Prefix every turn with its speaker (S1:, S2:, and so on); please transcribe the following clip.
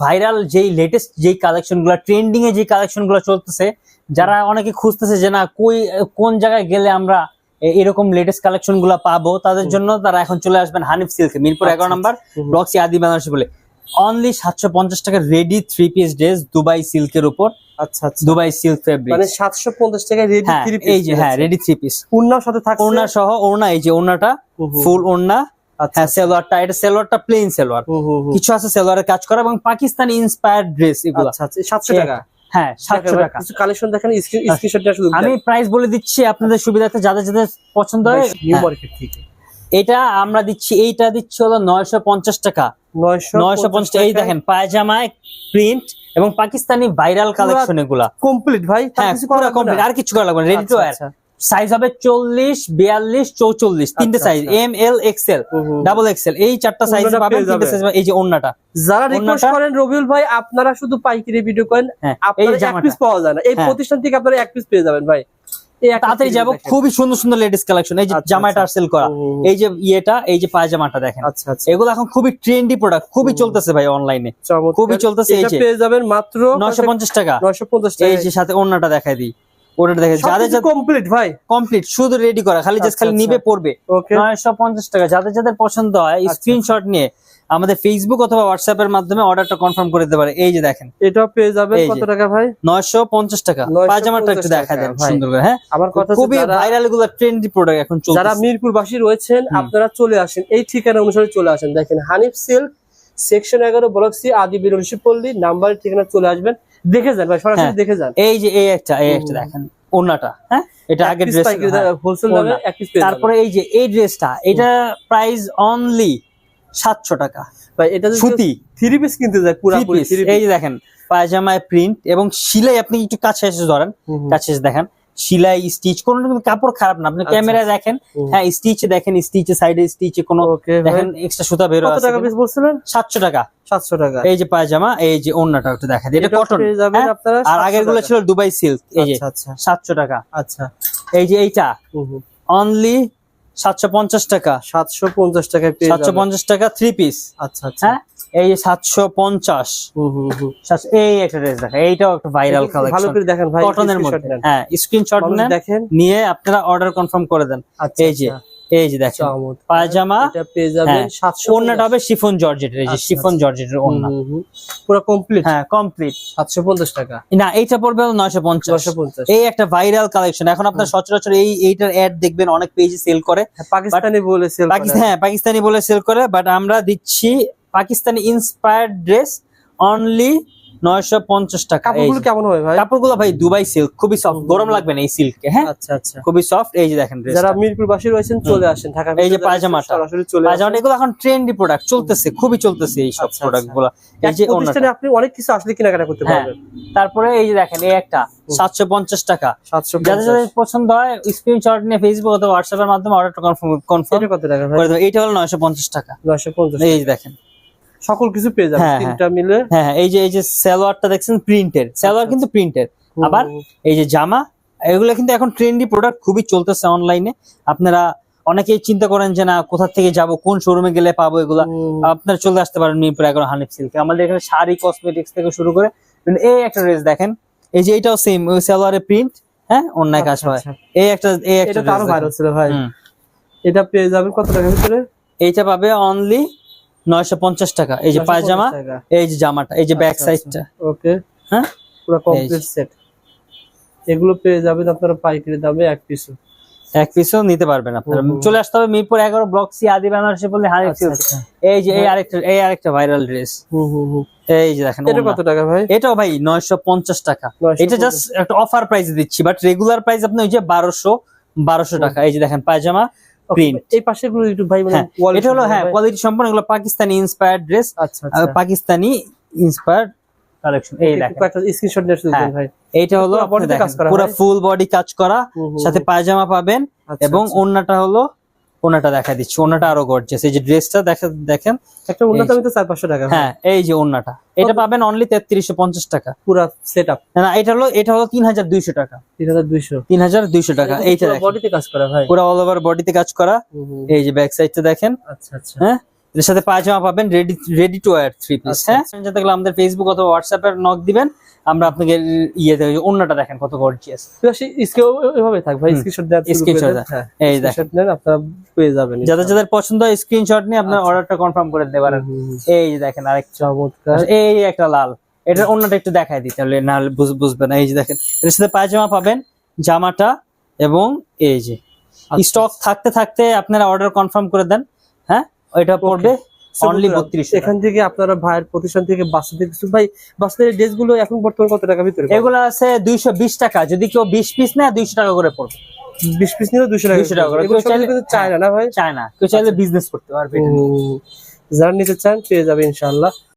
S1: Viral যেই latest যেই কালেকশনগুলো ট্রেন্ডিং এ যে কালেকশনগুলো চলতেছে যারা অনেকে খুঁজতেছে যে না কই কোন জায়গায় গেলে আমরা এরকম লেটেস্ট কালেকশনগুলো পাবো তাদের জন্য তারা এখন চলে আসবেন হানিফ সিল্ক মিরপুর
S2: আচ্ছা,
S1: এগারো নাম্বার। ব্লকসি আদি বাংলাদেশে বলে। অনলি সাতশো পঞ্চাশ টাকা ready three piece dress Dubai সিল্কের উপর।
S2: আচ্ছা আচ্ছা।
S1: দুবাই সিল্ক ফেব্রিক
S2: মানে সাতশো পঞ্চাশ টাকায় রেডি থ্রি
S1: এই যে হ্যাঁ রেডি থ্রি পিস
S2: পূর্ণার সাথে থাকছে?
S1: ওড়না সহ ওড়না এই যে ওড়নাটা। ফুল ওড়না হ্যাঁ সেলোয়ারটা এটা সেলোয়ারটা প্লেন সেলোয়ার। কিছু আছে সেলোয়ারের কাজ করা এবং পাকিস্তানি ইন্সপায়ার্ড ড্রেস এগুলো।
S2: আচ্ছা আচ্ছা সাতশো টাকা?
S1: হ্যাঁ সাতশো টাকা।
S2: কিছু কালেকশন দেখেন স্ক্রিনশটটা শুধু
S1: আমি প্রাইস বলে দিচ্ছি আপনাদের সুবিধার্থে যাদের যাদের পছন্দ হয়
S2: নিউ
S1: হ্যাঁ,
S2: মার্কেট থেকে।
S1: এটা আমরা দিচ্ছি এইটা দিচ্ছি হলো নয়শো পঞ্চাশ টাকা।
S2: নয়শো
S1: পঞ্চাশ এই দেখেন পায়জামায় প্রিন্ট এবং পাকিস্তানি ভাইরাল কালেকশন এগুলা।
S2: কমপ্লিট ভাই
S1: হ্যাঁ কমপ্লিট আর কিছু করা লাগবে রেডি টু
S2: আচ্ছা,
S1: ওয়্যার
S2: আচ্ছা।
S1: সাইজ হবে চল্লিশ বিয়াল্লিশ চৌচল্লিশ। তিনটে
S2: আচ্ছা,
S1: সাইজ
S2: আচ্ছা।
S1: M L XL. Double XL এই চারটা সাইজ পাবেন এই যে ওন্নাটা
S2: যারা রিকোয়েস্ট করেন রবিউল ভাই আপনারা শুধু পাইকারি ভিডিও করেন।
S1: হ্যাঁ
S2: আপনারা এক পিস পাওয়া যায় না। এই
S1: হ্যাঁ।
S2: প্রতিষ্ঠান থেকে আপনারা এক পিস পেয়ে যাবেন ভাই।
S1: তাড়াতাড়ি যাব। খুবই সুন্দর সুন্দর লেডিস কালেকশন এই যে
S2: আচ্ছা,
S1: জামাটা
S2: আচ্ছা।
S1: সেল করা।
S2: হুম, হুম।
S1: এই যে ইয়েটা এই যে পায়জামাটা দেখেন।
S2: আচ্ছা আচ্ছা।
S1: এগুলো এখন খুবই ট্রেন্ডি প্রোডাক্ট খুবই চলতেছে ভাই অনলাইনে খুবই চলতেছে এই যে।
S2: পেয়ে যাবেন মাত্র
S1: নয়শো পঞ্চাশ টাকা।
S2: নয়শো পঞ্চাশ
S1: এই
S2: টাকা
S1: যে সাথে অন্যটা দেখাই দিই। ওটা যাদের যাদের
S2: কমপ্লিট ভাই।
S1: কমপ্লিট শুধু রেডি করা খালি জাস্ট
S2: আচ্ছা,
S1: খালি
S2: আচ্ছা।
S1: নিবে পড়বে।
S2: ওকে
S1: নয়শো পঞ্চাশ টাকা। যাদের যাদের পছন্দ হয়
S2: আচ্ছা,
S1: স্ক্রিনশট নিয়ে আমাদের ফেসবুক অথবা হোয়াটসঅ্যাপ এর মাধ্যমে অর্ডারটা কনফার্ম করে দিতে পারে। এই যে দেখেন।
S2: এটাও পেয়ে যাবেন কত টাকা ভাই?
S1: নয়শো পঞ্চাশ টাকা।
S2: 950
S1: পায়জামাটা একটু দেখা দেন সুন্দর করে হ্যাঁ?
S2: আমার কথা
S1: খুবই ভাইরালগুলো ট্রেন্ডি প্রোডাক্ট এখন
S2: যারা
S1: চলছে
S2: মিরপুরবাসী রয়েছেন আপনারা চলে আসেন। এই ঠিকানা অনুসারে চলে আসেন। দেখেন হানিফ সিল্ক সেকশন এগারো ব্লক সি আদি পল্লী নাম্বার ঠিকানা চলে আসবেন। দেখে যান ভাই সরাসরি
S1: হ্যাঁ।
S2: দেখে যান।
S1: এই যে এই একটা এই একটা দেখেন ওনাটা হ্যাঁ? এটা
S2: আগে
S1: ড্রেস
S2: হোলসেল দামে। এক পিস
S1: তারপরে এই যে এই ড্রেসটা এটা প্রাইস অনলি সাতশো টাকা।
S2: যাবেন। ভাই এটা
S1: সুতি।
S2: থ্রি পিস কিনতে যায় পুরাপুরি
S1: এই যে দেখেন পায়জামায় প্রিন্ট এবং সিলাই আপনি একটু কাছে এসে ধরেন কাছে এসে দেখেন সিলাই স্টিচ কোনো কাপড় খারাপ না। আপনি ক্যামেরা দেখেন হ্যাঁ স্টিচ দেখেন স্টিচে সাইডে স্টিচে কোনো দেখেন এক্সট্রা সুতা বের
S2: কত টাকা পিস বলছিলেন?
S1: সাতশো টাকা।
S2: সাতশো টাকা।
S1: এই যে পায়জামা এই যে ওন্নাটা একটু দেখা এটা কটন
S2: আপনারা
S1: আর
S2: 700 আগেরগুলো
S1: ছিল দুবাই সিল্ক এই যে
S2: আচ্ছা আচ্ছা।
S1: সাতশো টাকা।
S2: আচ্ছা।
S1: এই যে এইটা। অনলি সাতশো পঞ্চাশ টাকা।
S2: সাতশো পঞ্চাশ টাকায় পেয়ে
S1: সাতশো
S2: যাবেন।
S1: পঞ্চাশ টাকা থ্রি পিস
S2: আচ্ছা আচ্ছা।
S1: হ্যাঁ? এই যে সাতশো পঞ্চাশ। এই একটা ড্রেস দেখা এইটাও একটা ভাইরাল
S2: ভালো করে দেখেন ভাই
S1: কটনের মধ্যে। হ্যাঁ স্ক্রিনশট নেন
S2: দেখেন।
S1: নিয়ে আপনারা অর্ডার কনফার্ম করে দেন। এই যে। এই যে দেখেন পায়জামা
S2: এটা পেয়ে যাবেন
S1: হ্যাঁ,
S2: সাতশো
S1: ওড়নাটা হবে শিফন জর্জেটের এই যে শিফন। জর্জেটের
S2: পুরো কমপ্লিট
S1: হ্যাঁ কমপ্লিট
S2: সাতশো পঞ্চাশ টাকা?
S1: না এইটা পড়বে এই একটা ভাইরাল কালেকশন এখন আপনার সচরাচর এই এইটার অ্যাড দেখবেন অনেক পেজে সেল করে।
S2: পাকিস্তানি বলে সেল
S1: হ্যাঁ পাকিস্তানি বলে সেল করে বাট আমরা দিচ্ছি পাকিস্তানি ইন্সপায়ার্ড ড্রেস অনলি নয়শো পঞ্চাশ টাকা।
S2: কাপড়গুলো কেমন হবে ভাই?
S1: কাপড়গুলো ভাই দুবাই সিল্ক খুবই সফট গরম লাগবে না এই সিল্কে হ্যাঁ?
S2: আচ্ছা আচ্ছা।
S1: খুবই সফট এই যে দেখেন
S2: যারা
S1: টা।
S2: মিরপুরবাসী রয়েছেন চলে আসেন ঢাকা
S1: এই যে পায়জামাটা।
S2: চলে
S1: পায়জামাটা এগুলো এখন ট্রেন্ডি প্রোডাক্ট চলতেছে খুবই চলতেছে এই সব
S2: আচ্ছা,
S1: প্রোডাক্ট
S2: আচ্ছা।
S1: গুলো এই যে
S2: আপনি অনেক কিছু আসলে কেনাকাটা করতে
S1: হ্যাঁ।
S2: পারবেন।
S1: তারপরে এই যে দেখেন এই একটা সাতশো পঞ্চাশ টাকা।
S2: সাতশো
S1: যাদের যাদের পছন্দ হয় স্ক্রিনশট নিয়ে ফেসবুক অথবা হোয়াটসঅ্যাপ এর মাধ্যমে অর্ডারটা কনফার্ম কনফার্ম করে দেবেন এইটা হলো নয়শো পঞ্চাশ টাকা।
S2: নয়শো পঞ্চাশ
S1: এই যে দেখেন।
S2: সকল কিছু পেয়ে যাবেন
S1: হ্যাঁ,
S2: তিনটা মিলে।
S1: হ্যাঁ হ্যাঁ, এই যে এই যে সালোয়ারটা দেখছেন প্রিন্টের। সালোয়ার কিন্তু প্রিন্টের। আবার এই যে জামা এগুলো কিন্তু এখন ট্রেন্ডি প্রোডাক্ট খুবই চলতেছে অনলাইনে আপনারা অনেকেই চিন্তা করেন যে না কোথা থেকে যাব কোন শোরুমে গেলে পাবো এগুলা? আপনারা চলে আসতে পারেন মিরপুর এগারো হানিফ সিল্কে আমাদের এখানে শাড়ি কসমেটিক্স থেকে শুরু করে এই একটা ড্রেস দেখেন। এই যে এইটাও সেম ওই সালোয়ারের প্রিন্ট হ্যাঁ অন্যায় কাজ
S2: আচ্ছা,
S1: হয়।
S2: আচ্ছা।
S1: এই একটা এই একটা
S2: ভাইরাল ছিল ভাই। এটা পেয়ে যাবেন কত টাকার ভিতরে?
S1: এইটা পাবে অনলি নয়শো পঞ্চাশ টাকা। এই যে পায়জামা এই যে জামাটা এই যে ব্যাক
S2: আচ্ছা,
S1: সাইডটা
S2: ওকে
S1: হ্যাঁ?
S2: পুরো কমপ্লিট সেট এগুলো পেয়ে যাবেন আপনারা পাইকারি দামে এক পিস
S1: এক পিসও নিতে পারবেন আপনারা। চলে আসতে হবে মিরপুর এগারো ব্লক সি আদি বানারসি বলে হানিফ
S2: আচ্ছা,
S1: এই যে এই আরেকটা এই আরেকটা ভাইরাল ড্রেস এই যে দেখেন
S2: এটা কত টাকা ভাই?
S1: এটাও ভাই নয়শো পঞ্চাশ টাকা। এটা জাস্ট একটা অফার প্রাইস দিচ্ছি বাট রেগুলার প্রাইস আপনি ওই যে বারোশো বারোশো টাকা। এই যে দেখেন পায়জামা। প্রিন্ট
S2: এই পাশে গুলো একটু ভাই
S1: হ্যাঁ এটা হলো হ্যাঁ কোয়ালিটি এগুলো পাকিস্তানি ইন্সপায়ার্ড ড্রেস
S2: আচ্ছা আচ্ছা।
S1: পাকিস্তানি ইন্সপায়ার্ড কালেকশন এই
S2: স্ক্রিনশট
S1: হ্যাঁ।
S2: ভাই
S1: এইটা হলো
S2: পুরো
S1: ফুল বডি কাজ করা সাথে পায়জামা পাবেন
S2: আচ্ছা,
S1: এবং
S2: অন্যটা
S1: ওন্নাটা হলো ওন্নাটা দেখা দিচ্ছি ওন্নাটা আরও গর্জিয়াস এই যে ড্রেসটা দেখা দেখেন
S2: একটা উন্নত
S1: এই
S2: তো চার পাঁচশো টাকা।
S1: হ্যাঁ এই যে ওন্নাটা এটা পাবেন অনলি তেত্রিশশো পঞ্চাশ টাকা।
S2: পুরা সেট আপ
S1: না এটা হলো এটা হলো তিন হাজার দুইশো টাকা।
S2: তিন হাজার দুইশো।
S1: তিন হাজার দুইশো টাকা এইটা দেখেন।
S2: বডিতে কাজ করা ভাই।
S1: পুরো অল ওভার বডিতে কাজ করা। এই যে ব্যাক সাইডটা দেখেন।
S2: আচ্ছা আচ্ছা।
S1: হ্যাঁ এর সাথে পায়জামা পাবেন ready ready to wear three piece
S2: আচ্ছা,
S1: হ্যাঁ? যাতে গেলে আমাদের ফেসবুক অথবা হোয়াটসঅ্যাপের নক দিবেন। আমরা আপনাকে ইয়ে অন্যটা দেখেন কত গর্জিয়াস
S2: এভাবে থাক ভাই স্ক্রিনশট
S1: Screenshot
S2: দেন। হ্যাঁ
S1: এই দেখেন।
S2: আপনারা পেয়ে যাবেন
S1: যাদের যাদের পছন্দ হয় স্ক্রিনশট নিয়ে আপনার
S2: আচ্ছা।
S1: অর্ডারটা কনফার্ম করে দিতে পারেন। এই যে দেখেন আরেক
S2: চমৎকার।
S1: এই একটা লাল। এটার অন্যটা একটু দেখাই দিই তাহলে না হলে বুঝ- এই যে দেখেন এর সাথে পায়জামা পাবেন জামাটা এবং এই যে।
S2: আচ্ছা।
S1: স্টক থাকতে থাকতে আপনারা অর্ডার কনফার্ম করে দেন হ্যাঁ? ওইটা পড়বে অনলি
S2: বন্ধুরা,
S1: বত্রিশ
S2: এখান থেকে আপনারা ভাইয়ের প্রতিষ্ঠান থেকে বাচ্চাদের কিছু ভাই বাচ্চাদের ড্রেসগুলো এখন বর্তমানে কত টাকা ভিতরে
S1: এগুলো আছে দুইশো বিশ টাকা। যদি কেউ বিশ পিস নেয় দুইশো টাকা করে পড়বে।
S2: বিশ পিস নিলে দুইশো টাকা
S1: 200 টাকা করে। কেউ চাইলে-
S2: কিন্তু চায় না ভাই?
S1: চায় না। কেউ চাইলে বিজনেস করতে পারবে
S2: যারা নিতে চান পেয়ে যাবে ইনশাআল্লাহ।